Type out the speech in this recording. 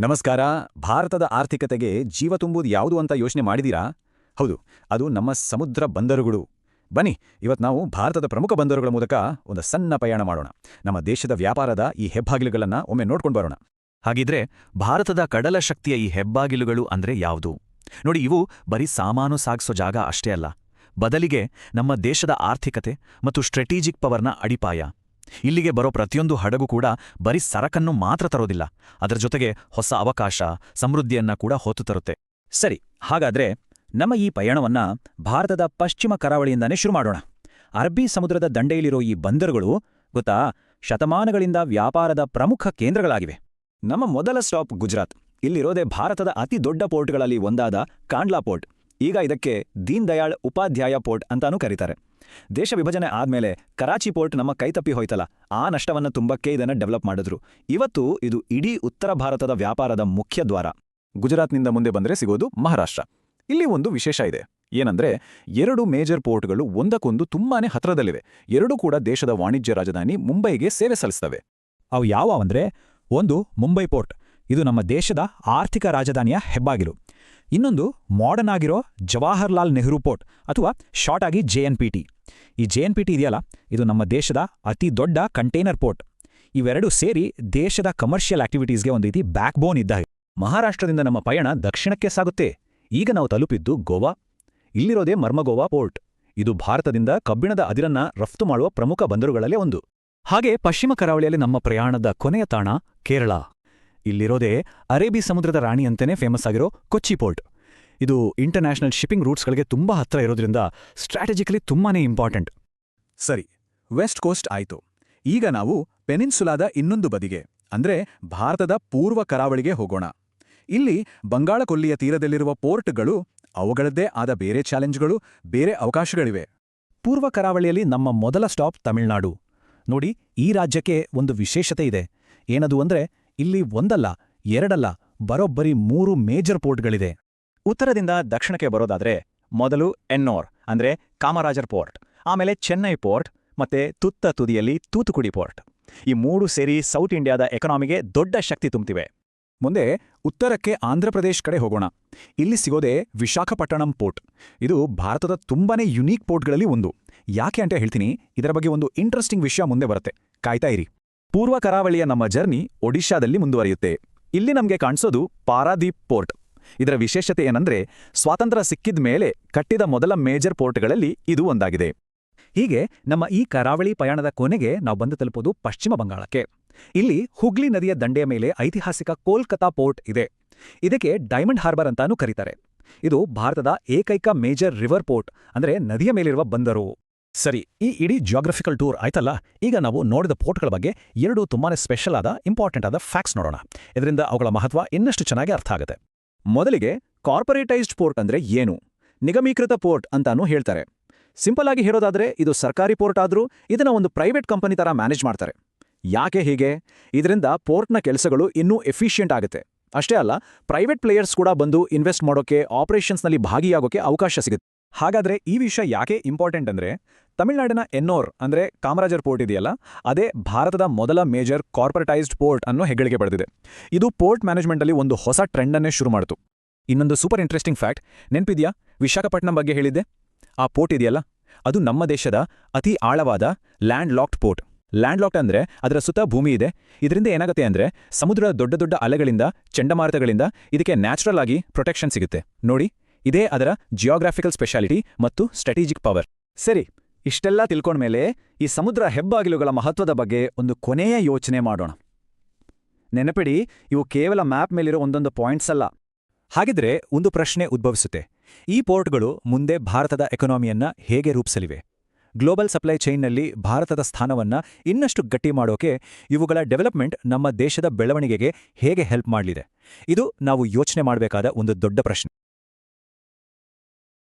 ನಮಸ್ಕಾರ. ಭಾರತದ ಆರ್ಥಿಕತೆಗೆ ಜೀವ ತುಂಬುವುದು ಯಾವುದು ಅಂತ ಯೋಚನೆ ಮಾಡಿದೀರಾ? ಹೌದು, ಅದು ನಮ್ಮ ಸಮುದ್ರ ಬಂದರುಗಳು. ಬನ್ನಿ ಇವತ್ತು ನಾವು ಭಾರತದ ಪ್ರಮುಖ ಬಂದರುಗಳ ಮೂಲಕ ಒಂದು ಸಣ್ಣ ಪ್ರಯಾಣ ಮಾಡೋಣ. ನಮ್ಮ ದೇಶದ ವ್ಯಾಪಾರದ ಈ ಹೆಬ್ಬಾಗಿಲುಗಳನ್ನು ಒಮ್ಮೆ ನೋಡ್ಕೊಂಡು ಬರೋಣ. ಹಾಗಿದ್ರೆ, ಭಾರತದ ಕಡಲ ಶಕ್ತಿಯ ಈ ಹೆಬ್ಬಾಗಿಲುಗಳು ಅಂದ್ರೆ ಯಾವುದು? ನೋಡಿ, ಇವು ಬರೀ ಸಾಮಾನು ಸಾಗಿಸೋ ಜಾಗ ಅಷ್ಟೇ ಅಲ್ಲ. ಬದಲಿಗೆ ನಮ್ಮ ದೇಶದ ಆರ್ಥಿಕತೆ ಮತ್ತು ಸ್ಟ್ರೆಟೀಜಿಕ್ ಪವರ್ನ ಅಡಿಪಾಯ. ಇಲ್ಲಿಗೆ ಬರೋ ಪ್ರತಿಯೊಂದು ಹಡಗು ಕೂಡ ಬರೀ ಸರಕನ್ನು ಮಾತ್ರ ತರೋದಿಲ್ಲ. ಅದರ ಜೊತೆಗೆ ಹೊಸ ಅವಕಾಶ, ಸಮೃದ್ಧಿಯನ್ನ ಕೂಡ ಹೊತ್ತು ತರುತ್ತೆ. ಸರಿ, ಹಾಗಾದ್ರೆ ನಮ್ಮ ಈ ಪಯಣವನ್ನ ಭಾರತದ ಪಶ್ಚಿಮ ಕರಾವಳಿಯಿಂದಾನೇ ಶುರು ಮಾಡೋಣ. ಅರಬ್ಬಿ ಸಮುದ್ರದ ದಂಡೆಯಲ್ಲಿರೋ ಈ ಬಂದರುಗಳು ಗೊತ್ತಾ ಶತಮಾನಗಳಿಂದ ವ್ಯಾಪಾರದ ಪ್ರಮುಖ ಕೇಂದ್ರಗಳಾಗಿವೆ. ನಮ್ಮ ಮೊದಲ ಸ್ಟಾಪ್ ಗುಜರಾತ್. ಇಲ್ಲಿರೋದೇ ಭಾರತದ ಅತಿ ದೊಡ್ಡ ಪೋರ್ಟ್ಗಳಲ್ಲಿ ಒಂದಾದ ಕಾಂಡ್ಲಾ ಪೋರ್ಟ್. ಈಗ ಇದಕ್ಕೆ ದೀನ್ ದಯಾಳ್ ಉಪಾಧ್ಯಾಯ ಪೋರ್ಟ್ ಅಂತಾನೂ ಕರೀತಾರೆ. ದೇಶ ವಿಭಜನೆ ಆದ್ಮೇಲೆ ಕರಾಚಿ ಪೋರ್ಟ್ ನಮ್ಮ ಕೈತಪ್ಪಿ ಹೋಯ್ತಲ್ಲ, ಆ ನಷ್ಟವನ್ನು ತುಂಬಕ್ಕೆ ಇದನ್ನ ಡೆವಲಪ್ ಮಾಡಿದ್ರು. ಇವತ್ತು ಇದು ಇಡೀ ಉತ್ತರ ಭಾರತದ ವ್ಯಾಪಾರದ ಮುಖ್ಯ ದ್ವಾರ. ಗುಜರಾತ್ನಿಂದ ಮುಂದೆ ಬಂದ್ರೆ ಸಿಗೋದು ಮಹಾರಾಷ್ಟ್ರ. ಇಲ್ಲಿ ಒಂದು ವಿಶೇಷ ಇದೆ. ಏನಂದ್ರೆ, ಎರಡು ಮೇಜರ್ ಪೋರ್ಟ್ಗಳು ಒಂದಕ್ಕೊಂದು ತುಂಬಾನೇ ಹತ್ರದಲ್ಲಿವೆ. ಎರಡೂ ಕೂಡ ದೇಶದ ವಾಣಿಜ್ಯ ರಾಜಧಾನಿ ಮುಂಬೈಗೆ ಸೇವೆ ಸಲ್ಲಿಸ್ತವೆ. ಅವು ಯಾವಂದ್ರೆ ಒಂದು ಮುಂಬೈ ಪೋರ್ಟ್. ಇದು ನಮ್ಮ ದೇಶದ ಆರ್ಥಿಕ ರಾಜಧಾನಿಯ ಹೆಬ್ಬಾಗಿಲು. ಇನ್ನೊಂದು ಮಾಡರ್ನ್ ಆಗಿರೋ ಜವಾಹರ್ಲಾಲ್ ನೆಹರು ಪೋರ್ಟ್ ಅಥವಾ ಶಾರ್ಟ್ ಆಗಿ ಜೆ ಎನ್ ಪಿ ಟಿ ಈ ಜೆ ಎನ್ ಪಿ ಟಿ ಇದೆಯಲ್ಲ, ಇದು ನಮ್ಮ ದೇಶದ ಅತಿ ದೊಡ್ಡ ಕಂಟೈನರ್ ಪೋರ್ಟ್ ಇವೆರಡೂ ಸೇರಿ ದೇಶದ ಕಮರ್ಷಿಯಲ್ ಆಕ್ಟಿವಿಟೀಸ್ಗೆ ಒಂದು ರೀತಿ ಬ್ಯಾಕ್ಬೋನ್ ಇದ್ದ ಮಹಾರಾಷ್ಟ್ರದಿಂದ ನಮ್ಮ ಪಯಣ ದಕ್ಷಿಣಕ್ಕೆ ಸಾಗುತ್ತೆ. ಈಗ ನಾವು ತಲುಪಿದ್ದು ಗೋವಾ. ಇಲ್ಲಿರೋದೇ ಮರ್ಮಗೋವಾ ಪೋರ್ಟ್. ಇದು ಭಾರತದಿಂದ ಕಬ್ಬಿಣದ ಅದಿರನ್ನ ರಫ್ತು ಮಾಡುವ ಪ್ರಮುಖ ಬಂದರುಗಳಲ್ಲೇ ಒಂದು. ಹಾಗೆ ಪಶ್ಚಿಮ ಕರಾವಳಿಯಲ್ಲಿ ನಮ್ಮ ಪ್ರಯಾಣದ ಕೊನೆಯ ತಾಣ ಕೇರಳ. ಇಲ್ಲಿರೋದೇ ಅರೇಬಿ ಸಮುದ್ರದ ರಾಣಿ ಅಂತಲೇ ಫೇಮಸ್ ಆಗಿರೋ ಕೊಚ್ಚಿ ಪೋರ್ಟ್ ಇದು ಇಂಟರ್ನ್ಯಾಷನಲ್ ಶಿಪ್ಪಿಂಗ್ ರೂಟ್ಸ್ಗಳಿಗೆ ತುಂಬಾ ಹತ್ರ ಇರೋದ್ರಿಂದ ಸ್ಟ್ರಾಟಜಿಕಲಿ ತುಂಬಾನೇ ಇಂಪಾರ್ಟೆಂಟ್ ಸರಿ ವೆಸ್ಟ್ ಕೋಸ್ಟ್ ಆಯ್ತು. ಈಗ ನಾವು ಪೆನಿನ್ಸುಲಾದ ಇನ್ನೊಂದು ಬದಿಗೆ, ಅಂದ್ರೆ ಭಾರತದ ಪೂರ್ವ ಕರಾವಳಿಗೆ ಹೋಗೋಣ. ಇಲ್ಲಿ ಬಂಗಾಳಕೊಲ್ಲಿಯ ತೀರದಲ್ಲಿರುವ ಪೋರ್ಟ್ಗಳು ಅವುಗಳದ್ದೇ ಆದ ಬೇರೆ ಚಾಲೆಂಜ್ಗಳು ಬೇರೆ ಅವಕಾಶಗಳಿವೆ. ಪೂರ್ವ ಕರಾವಳಿಯಲ್ಲಿ ನಮ್ಮ ಮೊದಲ ಸ್ಟಾಪ್ ತಮಿಳುನಾಡು. ನೋಡಿ, ಈ ರಾಜ್ಯಕ್ಕೆ ಒಂದು ವಿಶೇಷತೆ ಇದೆ. ಏನದು ಅಂದ್ರೆ ಇಲ್ಲಿ ಒಂದಲ್ಲ, ಎರಡಲ್ಲ, ಬರೋಬ್ಬರಿ ಮೂರು ಮೇಜರ್ ಪೋರ್ಟ್ಗಳಿದೆ. ಉತ್ತರದಿಂದ ದಕ್ಷಿಣಕ್ಕೆ ಬರೋದಾದ್ರೆ ಮೊದಲು ಎನ್ನೋರ್ ಅಂದ್ರೆ ಕಾಮರಾಜರ್ ಪೋರ್ಟ್, ಆಮೇಲೆ ಚೆನ್ನೈ ಪೋರ್ಟ್ ಮತ್ತೆ ತುತ್ತ ತುದಿಯಲ್ಲಿ ತೂತುಕುಡಿ ಪೋರ್ಟ್. ಈ ಮೂರು ಸೇರಿ ಸೌತ್ ಇಂಡಿಯಾದ ಎಕನಾಮಿಗೆ ದೊಡ್ಡ ಶಕ್ತಿ ತುಂಬುತ್ತಿವೆ ಮುಂದೆ ಉತ್ತರಕ್ಕೆ ಆಂಧ್ರಪ್ರದೇಶ್ ಕಡೆ ಹೋಗೋಣ. ಇಲ್ಲಿ ಸಿಗೋದೇ ವಿಶಾಖಪಟ್ಟಣಂ ಪೋರ್ಟ್. ಇದು ಭಾರತದ ತುಂಬಾನೇ ಯುನೀಕ್ ಪೋರ್ಟ್ಗಳಲ್ಲಿ ಒಂದು. ಯಾಕೆ ಅಂತ ಹೇಳ್ತೀನಿ, ಇದರ ಬಗ್ಗೆ ಒಂದು ಇಂಟ್ರೆಸ್ಟಿಂಗ್ ವಿಷಯ ಮುಂದೆ ಬರುತ್ತೆ. ಕಾಯ್ತಾ ಇರಿ. ಪೂರ್ವ ಕರಾವಳಿಯ ನಮ್ಮ ಜರ್ನಿ ಒಡಿಶಾದಲ್ಲಿ ಮುಂದುವರಿಯುತ್ತೆ. ಇಲ್ಲಿ ನಮಗೆ ಕಾಣಿಸೋದು ಪಾರಾದೀಪ್ ಪೋರ್ಟ್. ಇದರ ವಿಶೇಷತೆ ಏನಂದ್ರೆ, ಸ್ವಾತಂತ್ರ್ಯ ಸಿಕ್ಕಿದ ಮೇಲೆ ಕಟ್ಟಿದ ಮೊದಲ ಮೇಜರ್ ಪೋರ್ಟ್ಗಳಲ್ಲಿ ಇದು ಒಂದಾಗಿದೆ. ಹೀಗೆ ನಮ್ಮ ಈ ಕರಾವಳಿ ಪಯಣದ ಕೊನೆಗೆ ನಾವು ಬಂದು ತಲುಪೋದು ಪಶ್ಚಿಮ ಬಂಗಾಳಕ್ಕೆ. ಇಲ್ಲಿ ಹುಗ್ಲಿ ನದಿಯ ದಂಡೆಯ ಮೇಲೆ ಐತಿಹಾಸಿಕ ಕೋಲ್ಕತಾ ಪೋರ್ಟ್ ಇದೆ. ಇದಕ್ಕೆ ಡೈಮಂಡ್ ಹಾರ್ಬರ್ ಅಂತಾನೂ ಕರೀತಾರೆ. ಇದು ಭಾರತದ ಏಕೈಕ ಮೇಜರ್ ರಿವರ್ ಪೋರ್ಟ್, ಅಂದ್ರೆ ನದಿಯ ಮೇಲಿರುವ ಬಂದರು. ಸರಿ, ಈ ಇಡೀ ಜಿಯೋಗ್ರಫಿಕಲ್ ಟೂರ್ ಆಯ್ತಲ್ಲ? ಈಗ ನಾವು ನೋಡಿದ ಪೋರ್ಟ್ಗಳ ಬಗ್ಗೆ ಎರಡು ತುಂಬಾನೇ ಸ್ಪೆಷಲ್ ಆದ ಇಂಪಾರ್ಟೆಂಟ್ ಆದ ಫ್ಯಾಕ್ಟ್ಸ್ ನೋಡೋಣ. ಇದರಿಂದ ಅವುಗಳ ಮಹತ್ವ ಇನ್ನಷ್ಟು ಚೆನ್ನಾಗಿ ಅರ್ಥ ಆಗುತ್ತೆ. ಮೊದಲಿಗೆ ಕಾರ್ಪೊರೇಟೈಸ್ಡ್ ಪೋರ್ಟ್ ಅಂದ್ರೆ ಏನು? ನಿಗಮೀಕೃತ ಪೋರ್ಟ್ ಅಂತಾನೂ ಹೇಳ್ತಾರೆ. ಸಿಂಪಲ್ ಆಗಿ ಹೇಳೋದಾದ್ರೆ, ಇದು ಸರ್ಕಾರಿ ಪೋರ್ಟ್ ಆದ್ರೂ ಇದನ್ನ ಒಂದು ಪ್ರೈವೇಟ್ ಕಂಪನಿ ತರ ಮ್ಯಾನೇಜ್ ಮಾಡ್ತಾರೆ. ಯಾಕೆ ಹೀಗೆ? ಇದರಿಂದ ಪೋರ್ಟ್ನ ಕೆಲಸಗಳು ಇನ್ನೂ ಎಫಿಷಿಯೆಂಟ್ ಆಗುತ್ತೆ. ಅಷ್ಟೇ ಅಲ್ಲ ಪ್ರೈವೇಟ್ ಪ್ಲೇಯರ್ಸ್ ಕೂಡ ಬಂದು ಇನ್ವೆಸ್ಟ್ ಮಾಡೋಕೆ ಆಪರೇಷನ್ಸ್ನಲ್ಲಿ ಭಾಗಿಯಾಗೋಕೆ ಅವಕಾಶ ಸಿಗುತ್ತೆ. ಹಾಗಾದ್ರೆ ಈ ವಿಷಯ ಯಾಕೆ ಇಂಪಾರ್ಟೆಂಟ್ ಅಂದ್ರೆ ತಮಿಳುನಾಡಿನ ಎನ್ನೋರ್ ಅಂದ್ರೆ ಕಾಮರಾಜರ್ ಪೋರ್ಟ್ ಇದೆಯಲ್ಲ, ಅದೇ ಭಾರತದ ಮೊದಲ ಮೇಜರ್ ಕಾರ್ಪೊರೇಟೈಸ್ಡ್ ಪೋರ್ಟ್ ಅನ್ನು ಹೆಗ್ಗಳಿಕೆ ಪಡೆದಿದೆ. ಇದು ಪೋರ್ಟ್ ಮ್ಯಾನೇಜ್ಮೆಂಟಲ್ಲಿ ಒಂದು ಹೊಸ ಟ್ರೆಂಡನ್ನೇ ಶುರು ಮಾಡಿತು. ಇನ್ನೊಂದು ಸೂಪರ್ ಇಂಟ್ರೆಸ್ಟಿಂಗ್ ಫ್ಯಾಕ್ಟ್ ನೆನಪಿದೆಯಾ? ವಿಶಾಖಪಟ್ಟಣಂ ಬಗ್ಗೆ ಹೇಳಿದ್ದೆ? ಆ ಪೋರ್ಟ್ ಇದೆಯಲ್ಲ, ಅದು ನಮ್ಮ ದೇಶದ ಅತಿ ಆಳವಾದ land locked port. Land locked ಅಂದ್ರೆ ಅದರ ಸುತ್ತ ಭೂಮಿ ಇದೆ. ಇದರಿಂದ ಏನಾಗುತ್ತೆ ಅಂದ್ರೆ ಸಮುದ್ರದ ದೊಡ್ಡ ದೊಡ್ಡ ಅಲೆಗಳಿಂದ, ಚಂಡಮಾರುತಗಳಿಂದ ಇದಕ್ಕೆ ನ್ಯಾಚುರಲ್ ಆಗಿ ಪ್ರೊಟೆಕ್ಷನ್ ಸಿಗುತ್ತೆ. ನೋಡಿ, ಇದೇ ಅದರ ಜಿಯೋಗ್ರಾಫಿಕಲ್ ಸ್ಪೆಷಾಲಿಟಿ ಮತ್ತು ಸ್ಟ್ರಾಟಜಿಕ್ ಪವರ್. ಸರಿ ಇಷ್ಟೆಲ್ಲ ತಿಳ್ಕೊಂಡ್ಮೇಲೆ ಈ ಸಮುದ್ರ ಹೆಬ್ಬಾಗಿಲುಗಳ ಮಹತ್ವದ ಬಗ್ಗೆ ಒಂದು ಕೊನೆಯ ಯೋಚನೆ ಮಾಡೋಣ. ನೆನಪಿಡಿ, ಇವು ಕೇವಲ ಮ್ಯಾಪ್ ಮೇಲಿರೋ ಒಂದೊಂದು ಪಾಯಿಂಟ್ಸ್ ಅಲ್ಲ. ಹಾಗಿದ್ರೆ ಒಂದು ಪ್ರಶ್ನೆ ಉದ್ಭವಿಸುತ್ತೆ. ಈ ಪೋರ್ಟ್ಗಳು ಮುಂದೆ ಭಾರತದ ಎಕನಾಮಿಯನ್ನ ಹೇಗೆ ರೂಪಿಸಲಿವೆ? ಗ್ಲೋಬಲ್ ಸಪ್ಲೈ ಚೈನ್ನಲ್ಲಿ ಭಾರತದ ಸ್ಥಾನವನ್ನ ಇನ್ನಷ್ಟು ಗಟ್ಟಿ ಮಾಡೋಕೆ ಇವುಗಳ ಡೆವಲಪ್ಮೆಂಟ್ ನಮ್ಮ ದೇಶದ ಬೆಳವಣಿಗೆಗೆ ಹೇಗೆ ಹೆಲ್ಪ್ ಮಾಡಲಿದೆ? ಇದು ನಾವು ಯೋಚನೆ ಮಾಡಬೇಕಾದ ಒಂದು ದೊಡ್ಡ ಪ್ರಶ್ನೆ.